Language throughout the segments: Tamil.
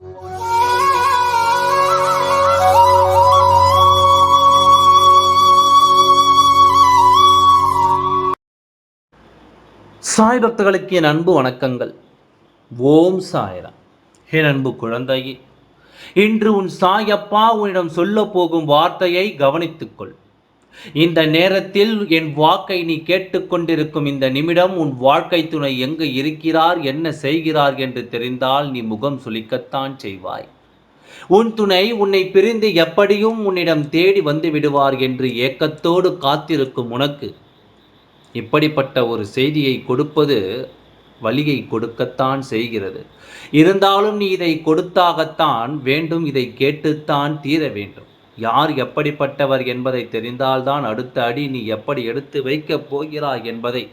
சாய் பக்தர்களுக்கு என் அன்பு வணக்கங்கள். ஓம் சாய்ரா என் அன்பு குழந்தையே இன்று உன் சாயப்பா உன்னிடம் சொல்ல போகும் வார்த்தையை கவனித்துக்கொள். இந்த நேரத்தில் என் வாக்கை நீ கேட்டுக்கொண்டிருக்கும் இந்த நிமிடம் உன் வாழ்க்கை துணை எங்கு இருக்கிறார் என்ன செய்கிறார் என்று தெரிந்தால் நீ முகம் சுளிக்கத்தான் செய்வாய். உன் துணை உன்னை பிரிந்து எப்படியும் உன்னிடம் தேடி வந்து விடுவார் என்று ஏக்கத்தோடு காத்திருக்கும் உனக்கு. இப்படிப்பட்ட ஒரு செய்தியை கொடுப்பது வலியை கொடுக்கத்தான் செய்கிறது. இருந்தாலும் நீ இதை கொடுத்தாகத்தான் வேண்டும் இதை கேட்டுத்தான் தீர வேண்டும். யார் எப்படிப்பட்டவர் என்பதை தெரிந்தால்தான் அடுத்த அடி நீ எப்படி எடுத்து வைக்கப் போகிறாய் என்பதை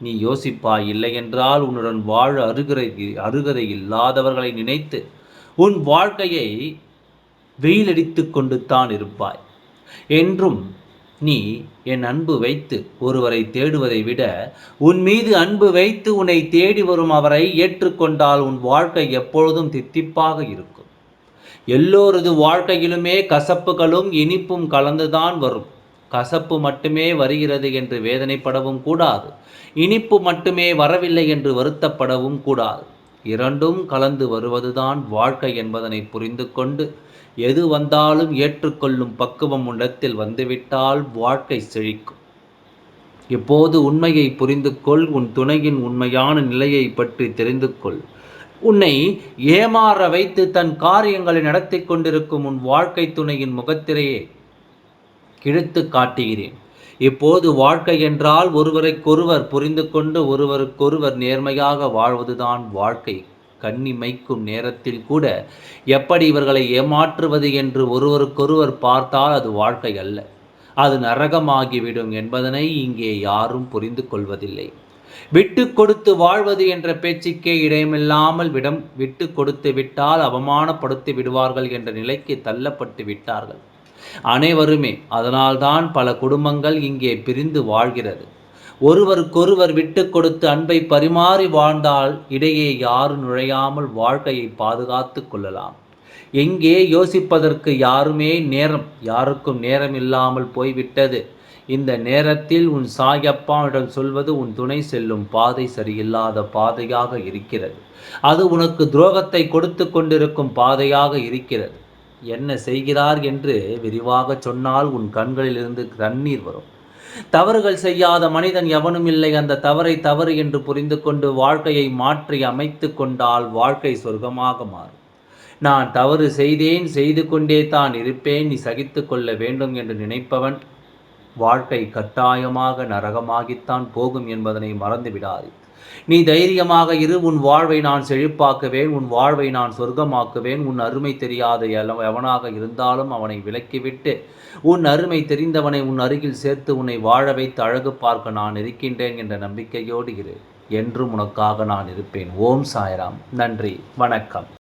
நீ யோசிப்பாய் இல்லையென்றால் உன்னுடன் வாழ அருகரை அருகதை இல்லாதவர்களை நினைத்து உன் வாழ்க்கையை வெயிலடித்து கொண்டு தான் இருப்பாய். என்றும் நீ என் அன்பு வைத்து ஒருவரை தேடுவதை விட உன் மீது அன்பு வைத்து உன்னை தேடி வரும் அவரை ஏற்றுக்கொண்டால் உன் வாழ்க்கை எப்பொழுதும் தித்திப்பாக இருக்கும். எல்லோரது வாழ்க்கையிலுமே கசப்புகளும் இனிப்பும் கலந்துதான் வரும். கசப்பு மட்டுமே வருகிறது என்று வேதனைப்படவும் கூடாது. இனிப்பு மட்டுமே வரவில்லை என்று வருத்தப்படவும் கூடாது. இரண்டும் கலந்து வருவதுதான் வாழ்க்கை என்பதனை புரிந்து கொண்டு எது வந்தாலும் ஏற்றுக்கொள்ளும் பக்குவம் உள்ளத்தில் வந்துவிட்டால் வாழ்க்கை செழிக்கும். இப்போது உண்மையை புரிந்து கொள் உன் துணையின் உண்மையான நிலையை பற்றி தெரிந்து கொள். உன்னை ஏமாற வைத்து தன் காரியங்களை நடத்தி கொண்டிருக்கும் உன் வாழ்க்கை துணையின் முகத்திரையே கிழித்து காட்டுகிறேன். இப்போது வாழ்க்கை என்றால் ஒருவருக்கொருவர் புரிந்து கொண்டு ஒருவருக்கொருவர் நேர்மையாக வாழ்வதுதான் வாழ்க்கை. கண்ணி மைக்கும் நேரத்தில் கூட எப்படி இவர்களை ஏமாற்றுவது என்று ஒருவருக்கொருவர் பார்த்தால் அது வாழ்க்கை அல்ல. அது நரகமாகிவிடும் என்பதனை இங்கே யாரும் புரிந்து கொள்வதில்லை. விட்டு கொடுத்து வாழ்வது என்ற பேச்சுக்கே இடமில்லாமல் விடம் விட்டு கொடுத்து விட்டால் அவமானப்படுத்தி விடுவார்கள் என்ற நிலைக்கு தள்ளப்பட்டு விட்டார்கள். அனைவருமே அதனால்தான் பல குடும்பங்கள் இங்கே பிரிந்து வாழ்கிறது. ஒருவருக்கொருவர் விட்டு கொடுத்து அன்பை பரிமாறி வாழ்ந்தால் இடையே யாரும் நுழையாமல் வாழ்க்கையை பாதுகாத்து கொள்ளலாம். எங்கே யோசிப்பதற்கு யாருமே நேரம் யாருக்கும் நேரம் இல்லாமல் போய்விட்டது. இந்த நேரத்தில் உன் சாயப்பாவிடம் சொல்வது உன் துணை செல்லும் பாதை சரியில்லாத பாதையாக இருக்கிறது. அது உனக்கு துரோகத்தை கொடுத்து கொண்டிருக்கும் பாதையாக இருக்கிறது. என்ன செய்கிறார் என்று விரிவாக சொன்னால் உன் கண்களிலிருந்து தண்ணீர் வரும். தவறுகள் செய்யாத மனிதன் எவனும் இல்லை. அந்த தவறை தவறு என்று புரிந்து கொண்டு வாழ்க்கையை மாற்றி அமைத்து கொண்டால் வாழ்க்கை சொர்க்கமாக மாறும். நான் தவறு செய்தேன் செய்து கொண்டே தான் இருப்பேன். நீ சகித்து கொள்ள வேண்டும் என்று நினைப்பவன் வாழ்க்கை கட்டாயமாக நரகமாகித்தான் போகும் என்பதனை மறந்துவிடாது. நீ தைரியமாக இரு உன் வாழ்வை நான் செழிப்பாக்குவேன் உன் வாழ்வை நான் சொர்க்கமாக்குவேன் உன் அருமை தெரியாத எவனாக இருந்தாலும் அவனை விலக்கிவிட்டு உன் அருமை தெரிந்தவனை உன் அருகில் சேர்த்து உன்னை வாழ வைத்து அழகு பார்க்க நான் இருக்கின்றேன் என்ற நம்பிக்கையோடு இரு. என்றும் உனக்காக நான் இருப்பேன். ஓம் சாய்ராம். நன்றி. வணக்கம்.